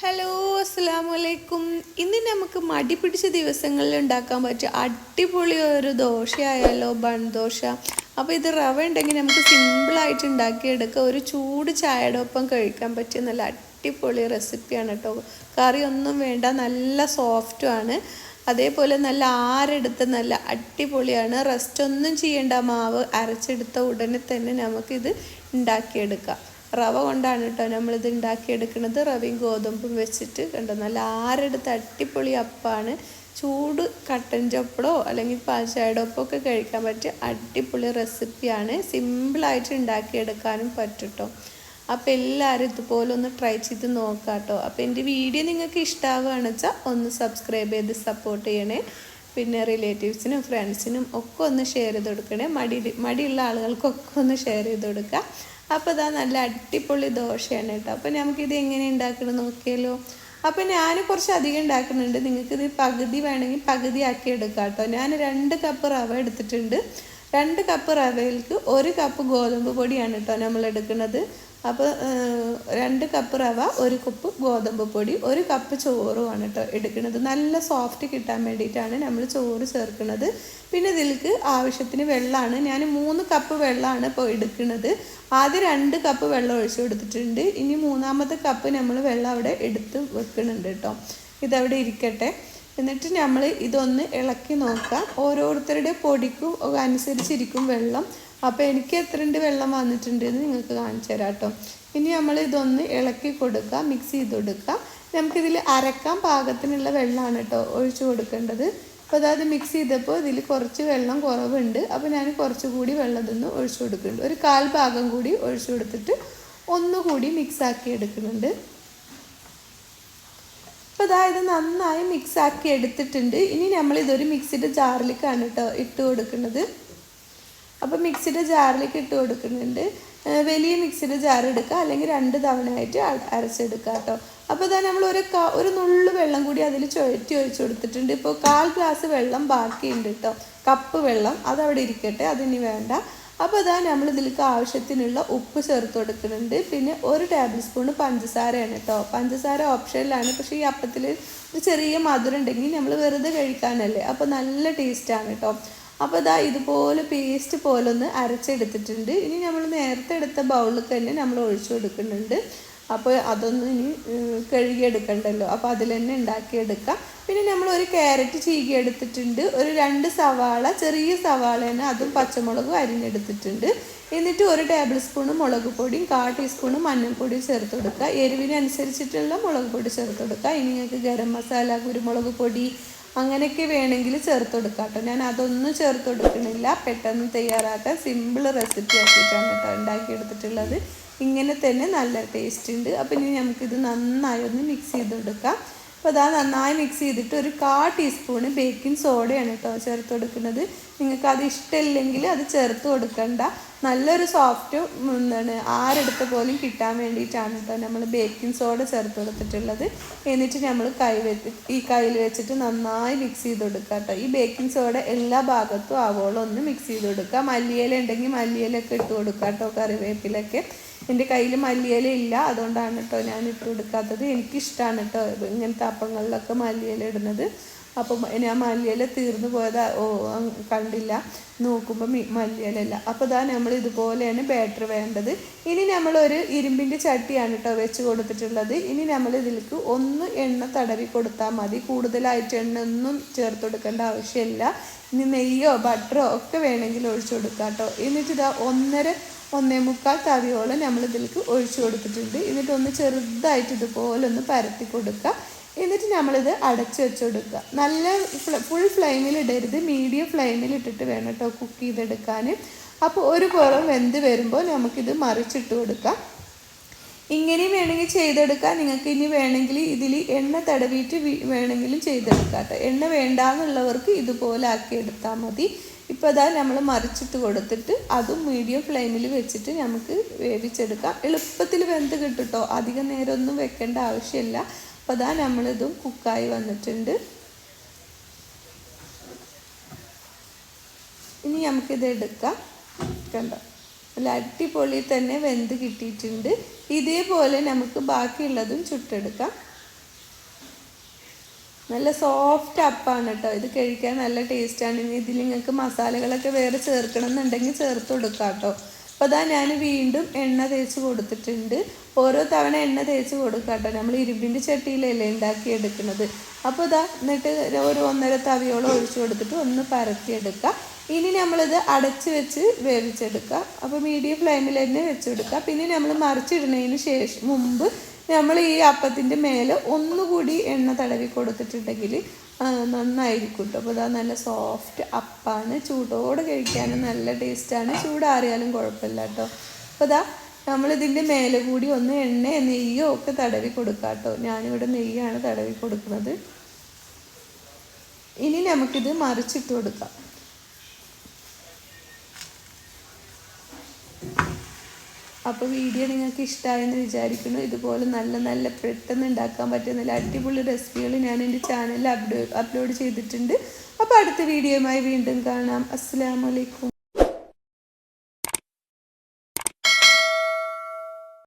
Hello അസ്സാം വലൈക്കും ഇന്ന് നമുക്ക് മടി പിടിച്ച ദിവസങ്ങളിൽ ഉണ്ടാക്കാൻ പറ്റിയ അടിപൊളി ഒരു ദോശയായാലോ ബൺ ദോശ. അപ്പോൾ ഇത് റവ ഉണ്ടെങ്കിൽ നമുക്ക് സിമ്പിളായിട്ട് ഉണ്ടാക്കിയെടുക്കുക ഒരു ചൂട് ചായയുടെ ഒപ്പം കഴിക്കാൻ പറ്റിയ നല്ല അടിപൊളി റെസിപ്പിയാണ് കേട്ടോ. കറി ഒന്നും വേണ്ട നല്ല സോഫ്റ്റുമാണ് അതേപോലെ നല്ല ആരെടുത്ത് നല്ല അടിപൊളിയാണ്. റെസ്റ്റ് ഒന്നും ചെയ്യേണ്ട മാവ് അരച്ചെടുത്ത ഉടനെ തന്നെ നമുക്കിത് ഉണ്ടാക്കിയെടുക്കാം. റവ കൊണ്ടാണ് കേട്ടോ നമ്മളിത് ഉണ്ടാക്കിയെടുക്കുന്നത്. റവയും ഗോതമ്പും വെച്ചിട്ട് കണ്ടോ? നല്ല ആരെടുത്ത് അട്ടിപ്പൊളി അപ്പാണ്. ചൂട് കട്ടൻ ചപ്പളോ അല്ലെങ്കിൽ പാൽച്ചായയുടെ ഒപ്പമൊക്കെ കഴിക്കാൻ പറ്റിയ അടിപൊളി റെസിപ്പിയാണ്. സിമ്പിളായിട്ട് ഉണ്ടാക്കിയെടുക്കാനും പറ്റും കേട്ടോ. അപ്പോൾ എല്ലാവരും ഇതുപോലെ ഒന്ന് ട്രൈ ചെയ്ത് നോക്കാം കേട്ടോ. അപ്പോൾ എന്റെ വീഡിയോ നിങ്ങൾക്ക് ഇഷ്ടമാവുകയാണെന്ന് വെച്ചാൽ ഒന്ന് സബ്സ്ക്രൈബ് ചെയ്ത് സപ്പോർട്ട് ചെയ്യണേ. പിന്നെ റിലേറ്റീവ്സിനും ഫ്രണ്ട്സിനും ഒക്കെ ഒന്ന് ഷെയർ ചെയ്ത് കൊടുക്കണേ. മടി മടിയുള്ള ആളുകൾക്കൊക്കെ ഒന്ന് ഷെയർ ചെയ്ത് കൊടുക്കുക. അപ്പോൾ ഇതാ നല്ല അടിപൊളി ദോശയാണ് കേട്ടോ. അപ്പോൾ നമുക്കിത് എങ്ങനെ ഉണ്ടാക്കണം നോക്കിയാലോ? അപ്പോൾ ഞാൻ കുറച്ച് അധികം ഉണ്ടാക്കുന്നുണ്ട്. നിങ്ങൾക്കിത് പകുതി വേണമെങ്കിൽ പകുതി ആക്കി എടുക്കാം കേട്ടോ. ഞാൻ രണ്ട് കപ്പ് റവ എടുത്തിട്ടുണ്ട്. രണ്ട് കപ്പ് റവയിലേക്ക് ഒരു കപ്പ് ഗോതമ്പ് പൊടിയാണ് കേട്ടോ നമ്മൾ എടുക്കുന്നത്. അപ്പോൾ രണ്ട് കപ്പ് റവ ഒരു കപ്പ് ഗോതമ്പ് പൊടി ഒരു കപ്പ് ചോറുമാണ് കേട്ടോ എടുക്കുന്നത്. നല്ല സോഫ്റ്റ് കിട്ടാൻ വേണ്ടിയിട്ടാണ് നമ്മൾ ചോറ് ചേർക്കുന്നത്. പിന്നെ ഇതിലേക്ക് ആവശ്യത്തിന് വെള്ളമാണ്. ഞാൻ മൂന്ന് കപ്പ് വെള്ളമാണ് ഇപ്പോൾ എടുക്കുന്നത്. ആദ്യം രണ്ട് കപ്പ് വെള്ളം ഒഴിച്ചു കൊടുത്തിട്ടുണ്ട്. ഇനി മൂന്നാമത്തെ കപ്പ് നമ്മൾ വെള്ളം അവിടെ എടുത്ത് വെക്കുന്നുണ്ട് കേട്ടോ ഇതവിടെ ഇരിക്കട്ടെ. എന്നിട്ട് നമ്മൾ ഇതൊന്ന് ഇളക്കി നോക്കാം. ഓരോരുത്തരുടെ പൊടിക്കും അനുസരിച്ചിരിക്കും വെള്ളം. അപ്പോൾ എനിക്ക് എത്രണ്ട് വെള്ളം വന്നിട്ടുണ്ട് എന്ന് നിങ്ങൾക്ക് കാണിച്ചു തരാം കേട്ടോ. ഇനി നമ്മൾ ഇതൊന്ന് ഇളക്കി കൊടുക്കുക മിക്സ് ചെയ്ത് കൊടുക്കുക നമുക്കിതിൽ അരക്കാൻ പാകത്തിനുള്ള വെള്ളമാണ് കേട്ടോ ഒഴിച്ചു കൊടുക്കേണ്ടത്. അപ്പോൾ അതായത് മിക്സ് ചെയ്തപ്പോൾ ഇതിൽ കുറച്ച് വെള്ളം കുറവുണ്ട്. അപ്പോൾ ഞാൻ കുറച്ചുകൂടി വെള്ളം ഇതൊന്ന് ഒഴിച്ചു കൊടുക്കുന്നുണ്ട്. ഒരു കാൽ ഭാഗം കൂടി ഒഴിച്ചു കൊടുത്തിട്ട് ഒന്നുകൂടി മിക്സ് ആക്കി എടുക്കുന്നുണ്ട്. അപ്പോൾ അതായത് നന്നായി മിക്സാക്കി എടുത്തിട്ടുണ്ട്. ഇനി നമ്മൾ ഇതൊരു മിക്സിയുടെ ജാറിലേക്കാണ് കേട്ടോ ഇട്ട് കൊടുക്കുന്നത്. അപ്പോൾ മിക്സിയുടെ ജാറിലേക്ക് ഇട്ട് കൊടുക്കുന്നുണ്ട്. വലിയ മിക്സിയുടെ ജാർ എടുക്കുക അല്ലെങ്കിൽ രണ്ട് തവണയായിട്ട് അരച്ചെടുക്കുക കേട്ടോ. അപ്പോൾ ഇതാ നമ്മൾ ഒരു ഒരു നുള്ളു വെള്ളം കൂടി അതിൽ ചുഴറ്റി ഒഴിച്ചു കൊടുത്തിട്ടുണ്ട്. ഇപ്പോൾ കാൽ ഗ്ലാസ് വെള്ളം ബാക്കിയുണ്ട് കേട്ടോ. കപ്പ് വെള്ളം അതവിടെ ഇരിക്കട്ടെ അതിനി വേണ്ട. അപ്പോൾ ഇതാ നമ്മൾ ഇതിലേക്ക് ആവശ്യത്തിനുള്ള ഉപ്പ് ചേർത്ത് കൊടുക്കുന്നുണ്ട്. പിന്നെ ഒരു ടേബിൾ സ്പൂൺ പഞ്ചസാരയാണ് കേട്ടോ. പഞ്ചസാര ഓപ്ഷനിലാണ് പക്ഷേ ഈ അപ്പത്തിൽ ചെറിയ മധുരം ഉണ്ടെങ്കിൽ നമ്മൾ വെറുതെ കഴിക്കാനല്ലേ. അപ്പോൾ നല്ല ടേസ്റ്റാണ് കേട്ടോ. അപ്പോൾ ഇതാ ഇതുപോലെ പേസ്റ്റ് പോലെ ഒന്ന് അരച്ചെടുത്തിട്ടുണ്ട്. ഇനി നമ്മൾ നേരത്തെ എടുത്ത ബൗളിൽ തന്നെ നമ്മൾ ഒഴിച്ചു കൊടുക്കുന്നുണ്ട്. അപ്പോൾ അതൊന്നും ഇനി കഴുകിയെടുക്കണ്ടല്ലോ. അപ്പോൾ അതിൽ തന്നെ ഉണ്ടാക്കിയെടുക്കാം. പിന്നെ നമ്മൾ ഒരു ക്യാരറ്റ് ചീകി എടുത്തിട്ടുണ്ട്. ഒരു രണ്ട് സവാള ചെറിയ സവാള തന്നെ അതും പച്ചമുളകും അരിഞ്ഞെടുത്തിട്ടുണ്ട്. എന്നിട്ട് ഒരു ടേബിൾ സ്പൂൺ മുളക് പൊടിയും കാ ടീസ്പൂൺ മഞ്ഞൾപ്പൊടിയും ചേർത്ത് കൊടുക്കുക. എരിവിനനുസരിച്ചിട്ടുള്ള മുളക് പൊടി ചേർത്ത് കൊടുക്കുക. ഇനി നിങ്ങൾക്ക് ഗരം മസാല കുരുമുളക് പൊടി അങ്ങനെയൊക്കെ വേണമെങ്കിൽ ചേർത്ത് കൊടുക്കാം കേട്ടോ. ഞാൻ അതൊന്നും ചേർത്ത് കൊടുക്കണില്ല പെട്ടെന്ന് തയ്യാറാക്കാൻ സിമ്പിൾ റെസിപ്പി ആക്കിയിട്ടാണ് കേട്ടോ ഉണ്ടാക്കിയെടുത്തിട്ടുള്ളത്. ഇങ്ങനെ തന്നെ നല്ല ടേസ്റ്റ് ഉണ്ട്. അപ്പം ഇനി നമുക്കിത് നന്നായി ഒന്ന് മിക്സ് ചെയ്ത് കൊടുക്കാം അപ്പോൾ അതാ നന്നായി മിക്സ് ചെയ്തിട്ട് ഒരു കാ ടീസ്പൂണ് ബേക്കിംഗ് സോഡയാണ് കേട്ടോ ചേർത്ത് കൊടുക്കുന്നത്. നിങ്ങൾക്ക് അത് ഇഷ്ടമില്ലെങ്കിൽ അത് ചേർത്ത് കൊടുക്കണ്ട. നല്ലൊരു സോഫ്റ്റ് എന്താണ് ആരെടുത്ത പോലും കിട്ടാൻ വേണ്ടിയിട്ടാണ് കേട്ടോ നമ്മൾ ബേക്കിംഗ് സോഡ ചേർത്ത് കൊടുത്തിട്ടുള്ളത്. എന്നിട്ട് നമ്മൾ കൈ വെച്ച് ഈ കയ്യിൽ വെച്ചിട്ട് നന്നായി മിക്സ് ചെയ്ത് കൊടുക്കുക കേട്ടോ. ഈ ബേക്കിംഗ് സോഡ എല്ലാ ഭാഗത്തും ആവോളം ഒന്ന് മിക്സ് ചെയ്ത് കൊടുക്കുക മല്ലിയില ഉണ്ടെങ്കിൽ മല്ലിയിലൊക്കെ ഇട്ട് കൊടുക്കുക കേട്ടോ കറിവേപ്പിലൊക്കെ. എന്റെ കയ്യിൽ മല്ലിയില ഇല്ല. അതുകൊണ്ടാണ് കേട്ടോ ഞാൻ ഇട്ട് കൊടുക്കാത്തത് എനിക്കിഷ്ടമാണ് കേട്ടോ ഇങ്ങനത്തെ അപ്പങ്ങളിലൊക്കെ മല്ലിയില ഇടുന്നത്. അപ്പോൾ ഞാൻ മല്ലിയില തീർന്നു പോയത്. കണ്ടില്ല. നോക്കുമ്പോൾ മല്ലിയിലല്ല അപ്പോൾ ഇതാ നമ്മൾ ഇതുപോലെയാണ് ബാറ്റർ വേണ്ടത്. ഇനി നമ്മളൊരു ഇരുമ്പിന്റെ ചട്ടിയാണ് കേട്ടോ വെച്ച് കൊടുത്തിട്ടുള്ളത്. ഇനി നമ്മൾ ഇതിലേക്ക് ഒന്ന് എണ്ണ തടവി കൊടുത്താൽ മതി. കൂടുതലായിട്ട് എണ്ണ ഒന്നും ചേർത്ത് കൊടുക്കേണ്ട ആവശ്യമില്ല. ഇനി നെയ്യോ ബട്ടറോ ഒക്കെ വേണമെങ്കിൽ ഒഴിച്ചു കൊടുക്കാം കേട്ടോ എന്നിട്ട് ഇതാ ഒന്നര ഒന്നേ മുക്കാൽ തവിയോളം നമ്മൾ ഇതിലേക്ക് ഒഴിച്ചു കൊടുത്തിട്ടുണ്ട്. എന്നിട്ട് ഒന്ന് ചെറുതായിട്ട് ഇതുപോലെ ഒന്ന് പരത്തി കൊടുക്കുക. എന്നിട്ട് നമ്മളിത് അടച്ചു വെച്ച് കൊടുക്കുക. നല്ല ഫുൾ ഫ്ലെയിമിൽ ഇടരുത്. മീഡിയം ഫ്ലെയിമിൽ ഇട്ടിട്ട് വേണം കേട്ടോ കുക്ക് ചെയ്തെടുക്കാൻ അപ്പോൾ ഒരു പുറം വെന്ത് വരുമ്പോൾ നമുക്കിത് മറിച്ചിട്ട് കൊടുക്കാം. ഇങ്ങനെയും വേണമെങ്കിൽ ചെയ്തെടുക്കാം. നിങ്ങൾക്ക് ഇനി വേണമെങ്കിൽ ഇതിൽ എണ്ണ തടവിയിട്ട് വേണമെങ്കിലും ചെയ്തെടുക്കാം കേട്ടോ എണ്ണ വേണ്ടാന്നുള്ളവർക്ക് ഇതുപോലെ ആക്കി എടുത്താൽ മതി. ഇപ്പോൾ അതാ നമ്മൾ മറിച്ചിട്ട് കൊടുത്തിട്ട് അതും മീഡിയം ഫ്ലെയിമിൽ വെച്ചിട്ട് നമുക്ക് വേവിച്ചെടുക്കാം. എളുപ്പത്തിൽ വെന്ത് കിട്ടും കേട്ടോ അധികം നേരമൊന്നും വെക്കേണ്ട ആവശ്യമില്ല. അപ്പോൾ അതാ നമ്മളിതും കുക്കായി വന്നിട്ടുണ്ട്. ഇനി നമുക്കിത് എടുക്കാം. കണ്ടോ? നല്ല അടിപൊളി തന്നെ വെന്ത് കിട്ടിയിട്ടുണ്ട്. ഇതേപോലെ നമുക്ക് ബാക്കിയുള്ളതും ചുട്ടെടുക്കാം. നല്ല സോഫ്റ്റ് അപ്പാണ് കേട്ടോ ഇത് കഴിക്കാൻ നല്ല ടേസ്റ്റാണ് ഇനി ഇതിൽ നിങ്ങൾക്ക് മസാലകളൊക്കെ വേറെ ചേർക്കണം എന്നുണ്ടെങ്കിൽ ചേർത്ത് കൊടുക്കാം കേട്ടോ അപ്പോൾ അതാ ഞാൻ വീണ്ടും എണ്ണ തേച്ച് കൊടുത്തിട്ടുണ്ട്. ഓരോ തവണ എണ്ണ തേച്ച് കൊടുക്കാം കേട്ടോ നമ്മൾ ഇരുമ്പിന്റെ ചട്ടിയിലല്ലേ ഉണ്ടാക്കിയെടുക്കുന്നത് അപ്പോൾ ഇതാ എന്നിട്ട് ഒരു ഒന്നര തവിയോളം ഒഴിച്ച് കൊടുത്തിട്ട് ഒന്ന് പരത്തിയെടുക്കുക ഇനി നമ്മളിത് അടച്ച് വെച്ച് വേവിച്ചെടുക്കുക അപ്പോൾ മീഡിയം ഫ്ലെയിമിൽ തന്നെ വെച്ചെടുക്കുക പിന്നെ നമ്മൾ മറിച്ചിടുന്നതിന് ശേഷം മുമ്പ് നമ്മൾ ഈ അപ്പത്തിന്റെ മേലെ ഒന്നുകൂടി എണ്ണ തടവി കൊടുത്തിട്ടുണ്ടെങ്കിൽ നന്നായിരിക്കും കേട്ടോ അപ്പോൾ ഇതാ നല്ല സോഫ്റ്റ് അപ്പാണ്. ചൂടോടെ കഴിക്കാനും നല്ല ടേസ്റ്റാണ് ചൂടാറിയാലും കുഴപ്പമില്ല കേട്ടോ അപ്പോൾ ഇതാ നമ്മളിതിന്റെ മേലെ കൂടി ഒന്ന് എണ്ണ നെയ്യോ ഒക്കെ തടവി കൊടുക്കാം കേട്ടോ ഞാനിവിടെ നെയ്യാണ് തടവി കൊടുക്കുന്നത്. ഇനി നമുക്കിത് മറിച്ചിട്ട് കൊടുക്കാം. അപ്പോൾ വീഡിയോ നിങ്ങൾക്ക് ഇഷ്ടമായെന്ന് വിചാരിക്കുന്നു. ഇതുപോലെ നല്ല നല്ല പെട്ടെന്ന് ഉണ്ടാക്കാൻ പറ്റിയ നല്ല അടിപൊളി റെസിപ്പികൾ ഞാൻ എന്റെ ചാനലിൽ അപ്ലോഡ് അപ്ലോഡ് ചെയ്തിട്ടുണ്ട്. അപ്പോൾ അടുത്ത വീഡിയോയുമായി വീണ്ടും കാണാം. അസ്സാം വലൈക്കും